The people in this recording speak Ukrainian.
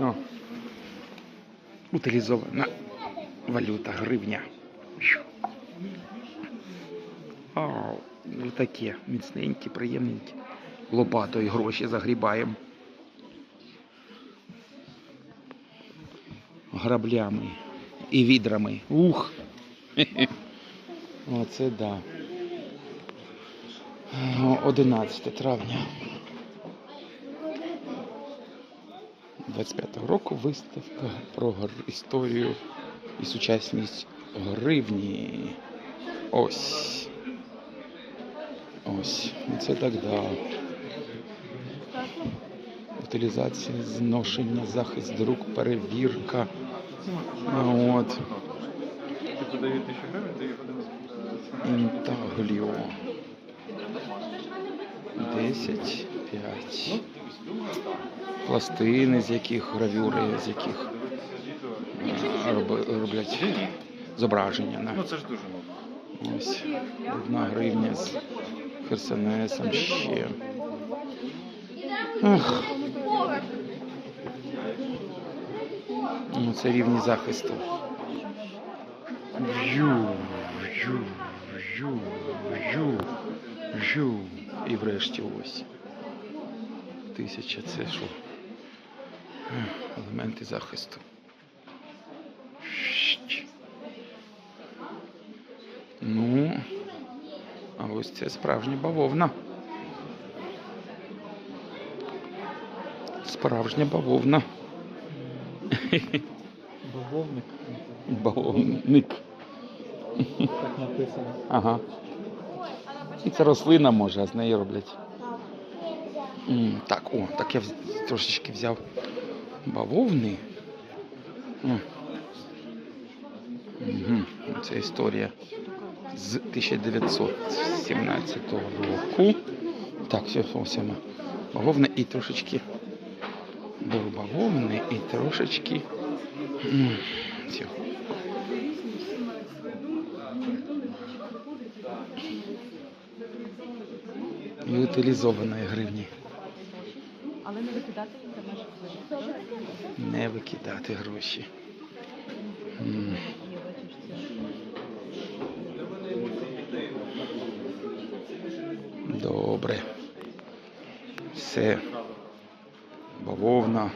О. Утилізована валюта, гривня. О, ну таке, міцненькі, приємненькі. Лопатою гроші загрібаємо. Граблями і відрами. Ух! Оце да. 11 травня 25-го року виставка про історію і сучасність гривні. Ось. Ось. Це так да. Утилізація, зношення, захист друк, перевірка. А От. Один Інтагліо. 10, 5. Пластини, з яких гравюри, з яких а, роблять зображення. Ну На. це ж дуже мало. Ось одна гривня з херсонесом ще. Ах. Ну, це рівні захисту. Жу, жу, жу, жу, жу. І врешті ось. Тисяча це що? Елементи захисту. Ну, а ось це справжня бавовна. Справжня бавовна. Бавовник, Бавовник. так написано. Ага. І це рослина може, а з неї роблять. М, Так, о, так я трошечки взяв бавовни. Угу. Це історія з 1917 року. Так, все, ось вона. Бавовна і трошечки до бавовни і трошечки. м, цього. І утилізованої гривні. Але не викидати квартири. Не викидати гроші. М, Добре. Все. Бавовна.